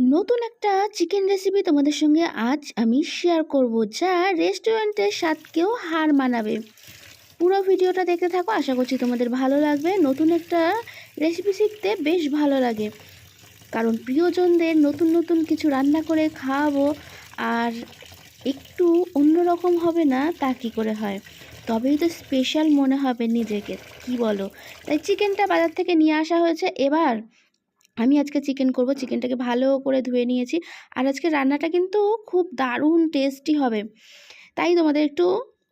নতুন একটা chicken recipe তোমাদের সঙ্গে আজ আমি শেয়ার করব, যা রেস্টুরেন্টের স্বাদকেও হার মানাবে। পুরো ভিডিওটা দেখতে থাকো, আশা করছি তোমাদের ভালো লাগবে। নতুন একটা রেসিপি শিখতে বেশ ভালো লাগে। কারণ প্রিয়জনদের নতুন নতুন কিছু রান্না করে খাওয়াবো, আর একটু অন্যরকম হবে না, তা কী করে হয়? তবেই তো স্পেশাল মনে হবে নিজেকে, কি বলো? তাই চিকেনটা বাজার থেকে নিয়ে আসা হয়েছে, এবার আমি আজকে চিকেন করব। চিকেনটাকে ভালো করে ধুয়ে নিয়েছি। আর আজকে রান্নাটা কিন্তু খুব দারুণ টেস্টি হবে। তাই তোমাদের একটু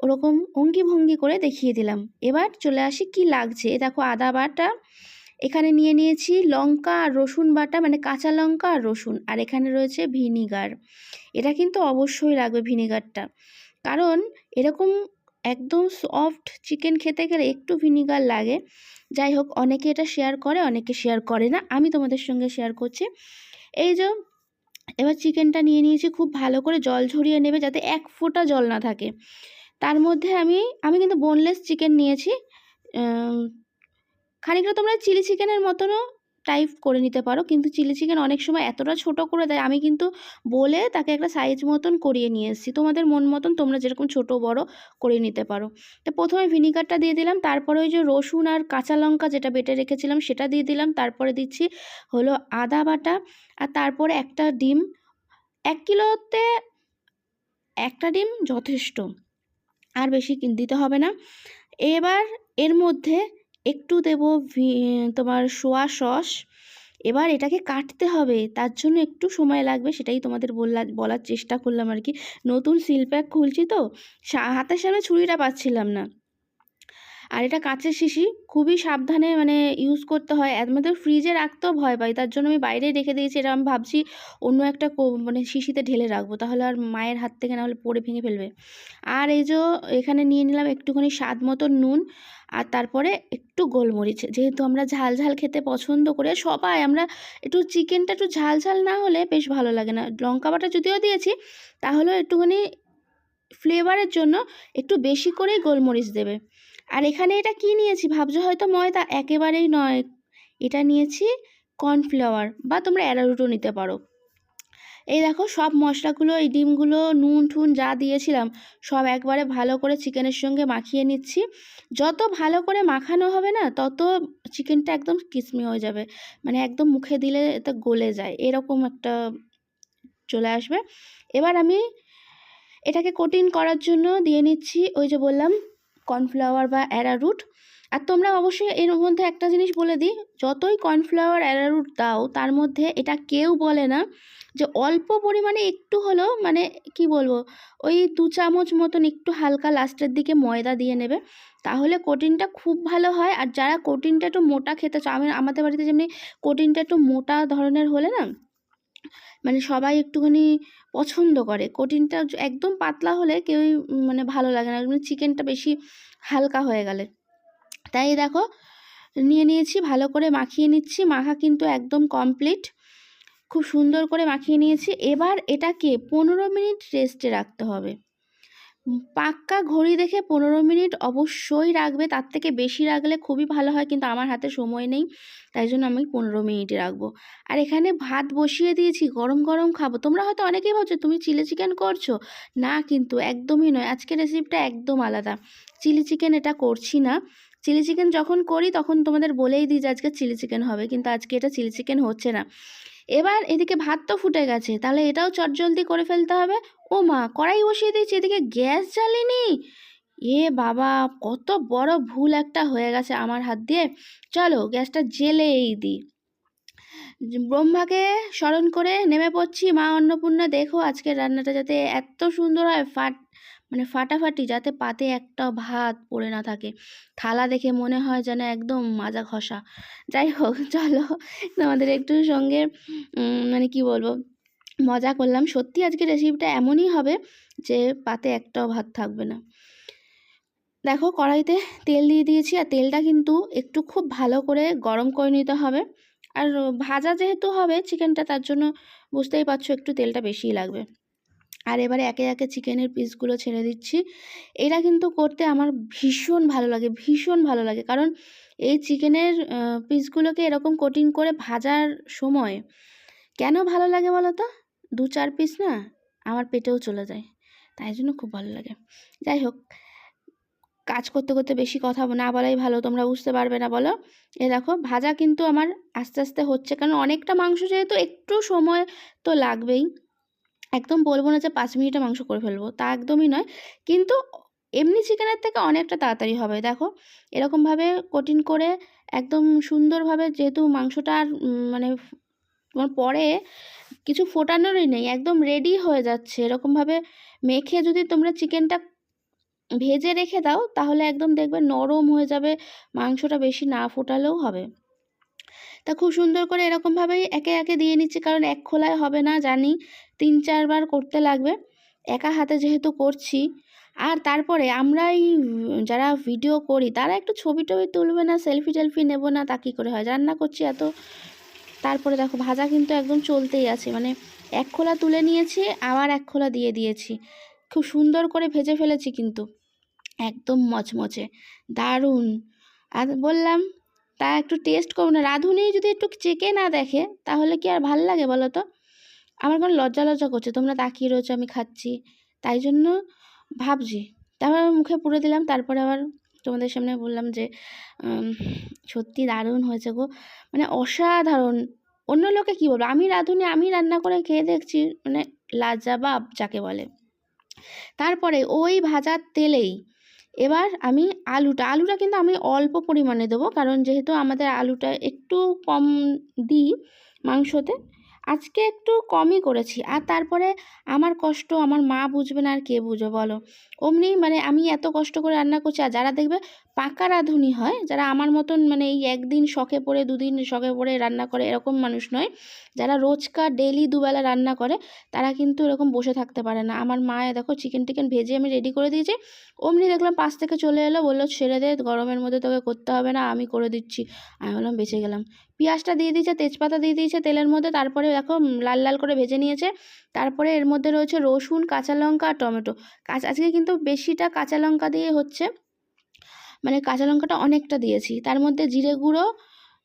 ওরকম অঙ্গি ভঙ্গি করে দেখিয়ে দিলাম। এবার চলে আসি কি লাগছে। দেখো আদা বাটা, এখানে নিয়ে নিয়েছি লঙ্কা আর রসুন বাটা মানে কাঁচা লঙ্কা আর রসুন। আর এখানে রয়েছে ভিনিগার। এটা কিন্তু অবশ্যই লাগবে ভিনিগারটা। কারণ এরকম একদম সফট চিকেন খেতে গেলে একটু ভিনিগার লাগে। যাই হোক, অনেকে এটা শেয়ার করে, অনেকে শেয়ার করে না। আমি তোমাদের সঙ্গে শেয়ার করছি। এই যে, এবার চিকেনটা নিয়ে নিয়েছি, খুব ভালো করে জল ঝরিয়ে নেবে যাতে এক ফোঁটা জল না থাকে। তার মধ্যে আমি আমি কিন্তু বোনলেস চিকেন নিয়েছি। খানিকটা তোমরা চিলি চিকেনের মতনও টাইপ করে নিতে পারো। কিন্তু চিলি চিকেন অনেক সময় এতটা ছোট করে দেয়, আমি কিন্তু বলে তাকে একটা সাইজ মতন করিয়ে নিয়ে এসেছি। তোমাদের মন মতন তোমরা যেরকম ছোট, বড় করে নিতে পারো। তো প্রথমে ভিনিগারটা দিয়ে দিলাম, তারপরে ওই যে রসুন আর কাঁচা লঙ্কা যেটা বেটে রেখেছিলাম সেটা দিয়ে দিলাম, তারপরে দিচ্ছি হলো আদা বাটা আর তারপরে একটা ডিম। এক কিলোতে একটা ডিম যথেষ্ট, আর বেশি দিতে হবে না। এবার এর মধ্যে একটু দেব তোমার সোয়া সস। এবার এটাকে কাটতে হবে, তার জন্য একটু সময় লাগবে, সেটাই তোমাদের বললা, বলার চেষ্টা করলাম আর কি। নতুন সিলপ্যাক খুলছি তো হাতের সামনে ছুরিটা পাচ্ছিলাম না। আর এটা কাঁচের শিশি, খুবই সাবধানে মানে ইউজ করতে হয়। মধ্যে ফ্রিজে রাখতেও ভয় পাই, তার জন্য আমি বাইরেই রেখে দিয়েছি। এটা আমি ভাবছি অন্য একটা মানে শিশিতে ঢেলে রাখব, তাহলে আর মায়ের হাত থেকে না হলে পড়ে ভেঙে ফেলবে। আর এই যে এখানে নিয়ে নিলাম একটুখানি স্বাদ মতো নুন আর তারপরে একটু গোলমরিচ। যেহেতু আমরা ঝাল ঝাল খেতে পছন্দ করে সবাই আমরা একটু চিকেনটা একটু ঝাল ঝাল না হলে বেশ ভালো লাগে না। লঙ্কা বাটা যদিও দিয়েছি, তাহলেও একটুখানি ফ্লেভারের জন্য একটু বেশি করেই গোলমরিচ দেবে। আর এখানে এটা কি নিয়েছি? ভাবছ হয়তো ময়দা? একেবারেই নয়। এটা নিয়েছি কর্নফ্লাওয়ার বা তোমরা অ্যারারুটও নিতে পারো। এই দেখো সব মশলাগুলো, এই ডিমগুলো, নুন, ঠুন যা দিয়েছিলাম, সব একবারে ভালো করে চিকেনের সঙ্গে মাখিয়ে নিচ্ছি। যত ভালো করে মাখানো হবে না, তত চিকেনটা একদম কিসমি হয়ে যাবে। মানে একদম মুখে দিলে এটা গলে যায়। এরকম একটা চলে আসবে। এবার আমি এটাকে কোটিং করার জন্য দিয়ে নিচ্ছি ওই যে বললাম কর্নফ্লাওয়ার বা অ্যারারুট আর তোমরা অবশ্যই এর মধ্যে একটা জিনিস বলে দিই, যতই কর্নফ্লাওয়ার অ্যারারুট দাও, তার মধ্যে এটা কেউ বলে না যে অল্প পরিমাণে একটু হলেও মানে কি বলব, ওই দু চামচ মতন একটু হালকা লাস্টের দিকে ময়দা দিয়ে নেবে। তাহলে কোটিনটা খুব ভালো হয়। আর যারা কোটিনটা একটু মোটা খেতে চাও, আমি আমাদের বাড়িতে যেমনি কোটিনটা একটু মোটা ধরনের হলে না মানে সবাই একটুখানি পছন্দ করে। কঠিনটা একদম পাতলা হলে কেউই মানে ভালো লাগে না। চিকেনটা বেশি হালকা হয়ে গেলে। তাই দেখো, নিয়ে নিয়েছি, ভালো করে মাখিয়ে নিচ্ছি। মাখা কিন্তু একদম কমপ্লিট খুব সুন্দর করে মাখিয়ে নিয়েছি। এবার এটাকে পনেরো মিনিট রেস্টে রাখতে হবে। পাক্কা ঘড়ি দেখে পনেরো মিনিট অবশ্যই রাখবে, তার থেকে বেশি রাখলে খুবই ভালো হয়, কিন্তু আমার হাতে সময় নেই, তাই জন্য আমি পনেরো মিনিটে রাখব। আর এখানে ভাত বসিয়ে দিয়েছি, গরম গরম খাব। তোমরা হয়তো অনেকেই ভাবছ, তুমি চিলি চিকেন করছ? না কিন্তু একদমই নয়, আজকের রেসিপিটা একদম আলাদা। চিলি চিকেন এটা করছি না। চিলি চিকেন যখন করি, তখন তোমাদের বলেই দিই যে আজকে চিলি চিকেন হবে, কিন্তু আজকে এটা চিলি চিকেন হচ্ছে না। এবার এদিকে ভাত তো ফুটে গেছে, তাহলে এটাও চটজলদি করে ফেলতে হবে ও মা কড়াই বসিয়ে দিয়েছি, এদিকে গ্যাস জ্বালিনি। এ বাবা, কত বড় ভুল একটা হয়ে গেছে আমার হাত দিয়ে। চলো, গ্যাসটা জেলেই দিই ব্রহ্মাকে স্মরণ করে নেমে পড়ছি। মা অন্নপূর্ণা, দেখো আজকের রান্নাটা যাতে এত সুন্দর হয়, ফাট মানে ফাটাফাটি, যাতে পাতে একটা ভাত পড়ে না থাকে। থালা দেখে মনে হয় যেন একদম মাজা ঘষা। যাই হোক, চলো তোমাদের একটু সঙ্গে মানে কি বলব? মজা করলাম। সত্যি আজকে রেসিপিটা এমনই হবে যে পাতে একটাও ভাত থাকবে না। দেখো কড়াইতে তেল দিয়ে দিয়েছি আর তেলটা কিন্তু একটু খুব ভালো করে গরম করে নিতে হবে। আর ভাজা যেহেতু হবে চিকেনটা তার জন্য বুঝতেই পারছ একটু তেলটা বেশিই লাগবে। আর এবারে একে একে চিকেনের পিসগুলো ছেড়ে দিচ্ছি। এটা কিন্তু করতে আমার ভীষণ ভালো লাগে, ভীষণ ভালো লাগে। কারণ এই চিকেনের পিসগুলোকে এরকম কোটিং করে ভাজার সময় কেন ভালো লাগে বলো তো? দু চার পিস না, আমার পেটেও চলে যায়। তাই জন্য খুব ভালো লাগে। যাই হোক, কাজ করতে করতে বেশি কথা না বলাই ভালো, তোমরা বুঝতে পারবে না, বলো? এ দেখো, ভাজা কিন্তু আমার আস্তে আস্তে হচ্ছে, কারণ অনেকটা মাংস যেহেতু একটু সময় তো লাগবেই। একদম বলব না যে পাঁচ মিনিটে মাংস করে ফেলব, তা একদমই নয়। কিন্তু এমনি চিকেনের থেকে অনেকটা তাড়াতাড়ি হবে, দেখো। এরকমভাবে কঠিন করে একদম সুন্দরভাবে যেহেতু মাংসটা মানে তোমার পরে কিছু ফোটানোরই নেই, একদম রেডি হয়ে যাচ্ছে। এরকমভাবে মেখে যদি তোমরা চিকেনটা ভেজে রেখে দাও, তাহলে একদম দেখবে নরম হয়ে যাবে, মাংসটা বেশি না ফোটালেও হবে। তা খুব সুন্দর করে এরকমভাবেই একে একে দিয়ে নিচ্ছি, কারণ এক খোলায় হবে না, জানি তিন চারবার করতে লাগবে। একা হাতে যেহেতু করছি। আর তারপরে আমরা এই যারা ভিডিও করি, তারা একটু ছবি টবি তুলবে না সেলফি টেলফি নেব না, তা কী করে হয়? রান্না করছি এত তারপরে দেখো ভাজা কিন্তু একদম চলতেই আছে। মানে এক খোলা তুলে নিয়েছি, আবার এক খোলা দিয়ে দিয়েছি। খুব সুন্দর করে ভেজে ফেলেছি কিন্তু। একদম মচমচে। দারুণ। আর বললাম, তা একটু টেস্ট করো না। রাঁধুনি যদি একটু চেকে না দেখে, তাহলে কি আর ভালো লাগে বলো তো? আমার কোনো লজ্জা লজ্জা করছে। তোমরা তাকিয়ে রয়েছো, আমি খাচ্ছি। তাই জন্য ভাবছি। তারপর মুখে পুরে দিলাম, তারপরে আবার তোমাদের সামনে বললাম যে সত্যি দারুণ হয়েছে গো। মানে অসাধারণ। অন্য লোকে কী বলব? আমি রাঁধুনি, আমি রান্না করে খেয়ে দেখছি মানে লাজবাব যাকে বলে। তারপরে ওই ভাজার তেলেই এবার আমি আলুটা আলুটা কিন্তু আমি অল্প পরিমাণে দেবো, কারণ যেহেতু আমাদের আলুটা একটু কম দিই মাংসতে আজকে একটু কমই করেছি। আর তারপরে আমার কষ্ট, আমার মা বুঝবে না আর কে বুঝবে বলো। অমনি মানে আমি এত কষ্ট করে রান্না করছি, আর যারা দেখবে পাকা রাঁধুনি হয়। যারা আমার মতন মানে এই একদিন শখে পড়ে, দুদিন শখে পড়ে রান্না করে এরকম মানুষ নয়। যারা রোজকার ডেলি দুবেলা রান্না করে, তারা কিন্তু এরকম বসে থাকতে পারে না। আমার মা দেখো চিকেন টিকেন ভেজে আমি রেডি করে দিয়েছি। অমনি দেখলাম পাশ থেকে চলে এলো, বলল, ছেড়ে দে, গরমের মধ্যে তোকে করতে হবে না, আমি করে দিচ্ছি। আমি বললাম, বেঁচে গেলাম। পেঁয়াজটা দিয়ে দিয়েছে, তেজপাতা দিয়ে দিয়েছে তেলের মধ্যে, তারপরে দেখো লাল লাল করে ভেজে নিয়েছে। তারপরে এর মধ্যে রয়েছে রসুন, কাঁচা লঙ্কা আর টমেটো আজকে কিন্তু বেশিটা কাঁচা লঙ্কা দিয়ে হচ্ছে। মানে কাঁচা লঙ্কাটা অনেকটা দিয়েছি। তার মধ্যে জিরে গুঁড়ো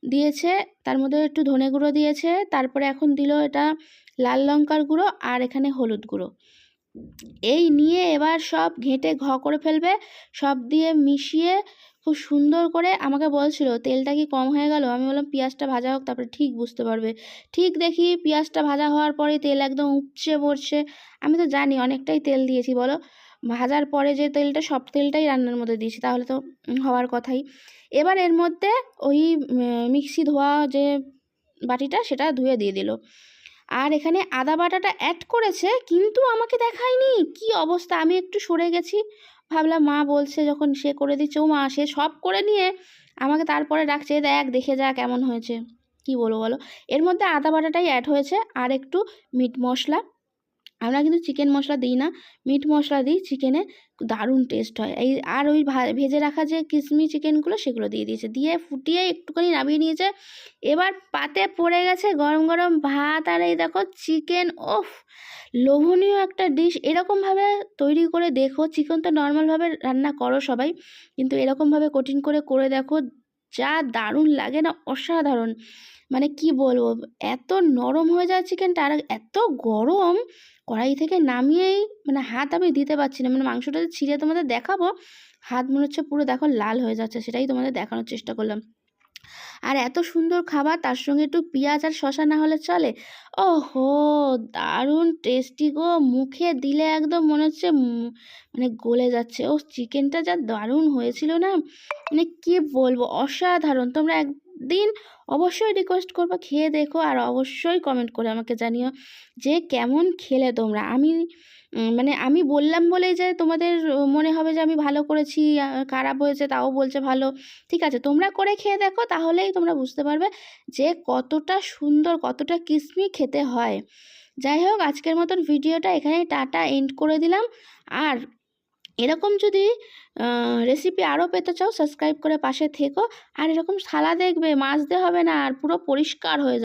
দিয়েছে, তার মধ্যে একটু ধনে গুঁড়ো দিয়েছে, তারপরে এখন দিল এটা লাল লঙ্কার গুঁড়ো আর এখানে হলুদ গুঁড়ো। এই নিয়ে এবার সব ঘেঁটে ঘ করে ফেলবে, সব দিয়ে মিশিয়ে খুব সুন্দর করে আমাকে বলছিল, তেলটা কি কম হয়ে গেল? আমি বললাম, পেঁয়াজটা ভাজা হোক, তারপরে ঠিক বুঝতে পারবে। ঠিক দেখি পেঁয়াজটা ভাজা হওয়ার পরে তেল একদম উপচে পড়ছে। আমি তো জানি অনেকটাই তেল দিয়েছি, বলো? ভাজার পরে যে তেলটা, সব তেলটাই রান্নার মধ্যে দিয়েছি, তাহলে তো হওয়ার কথাই। এবার এর মধ্যে ওই মিক্সি ধোয়া যে বাটিটা, সেটা ধুয়ে দিয়ে দিল। আর এখানে আদা বাটাটা অ্যাড করেছে, কিন্তু আমাকে দেখায়নি। কি অবস্থা? আমি একটু সরে গেছি। ভাবলাম, মা বলছে যখন সে করে দিচ্ছে, ও মা, সে সব করে নিয়ে আমাকে তারপরে ডাকছে দেখ, দেখে যা কেমন হয়েছে। কি বলব বলো? এর মধ্যে আদা বাটাটাই অ্যাড হয়েছে, আর একটু মিট মশলা। আমরা কিন্তু চিকেন মশলা দিই না মিট মশলা দিই চিকেনে দারুণ টেস্ট হয়। এই আর ওই ভেজে রাখা যে কিসমি চিকেনগুলো সেগুলো দিয়ে দিয়েছে। দিয়ে ফুটিয়ে একটুখানি নামিয়ে নিয়েছে। এবার পাতে পড়ে গেছে গরম গরম ভাত আর এই দেখো চিকেন ওফ লোভনীয় একটা ডিশ এরকমভাবে তৈরি করে দেখো চিকেন তো নর্মালভাবে রান্না করো সবাই, কিন্তু এরকমভাবে কঠিন করে করে দেখো, যা দারুণ লাগে না, অসাধারণ। মানে কি বলব, এত নরম হয়ে যায় চিকেনটা আর এত গরম কড়াই থেকে নামিয়েই মানে হাত আমি দিতে পারছি না। মানে মাংসটা ছিঁড়ে তোমাদের দেখাবো, হাত মনে হচ্ছে পুরো দেখো লাল হয়ে যাচ্ছে, সেটাই তোমাদের দেখানোর চেষ্টা করলাম। আর এত সুন্দর খাবার, তার সঙ্গে একটু পেঁয়াজ আর শসা না হলে চলে? ও হো দারুণ টেস্টি গো, মুখে দিলে একদম মনে হচ্ছে মানে গলে যাচ্ছে। ও চিকেনটা যা দারুণ হয়েছিল না? মানে কি বলব, অসাধারণ। তোমরা একদিন অবশ্যই রিকোয়েস্ট করব, খেয়ে দেখো আর অবশ্যই কমেন্ট করে আমাকে জানিও যে কেমন খেলে তোমরা। আমি মানে আমি বললাম বলেই যে তোমাদের মনে হবে যে আমি ভালো করেছি খারাপ হয়েছে তাও বলছে ভালো। ঠিক আছে, তোমরা করে খেয়ে দেখো তাহলেই তোমরা বুঝতে পারবে যে কতটা সুন্দর, কতটা কিসমি খেতে হয়। যাই হোক, আজকের মতন ভিডিওটা এখানে টাটা এন্ড করে দিলাম। আর এরকম যদি রেসিপি আরও পেতে চাও সাবস্ক্রাইব করে পাশে থেকো। আর এরকম থালা দেখবে মাজতে হবে না, আর পুরো পরিষ্কার হয়ে যাবে।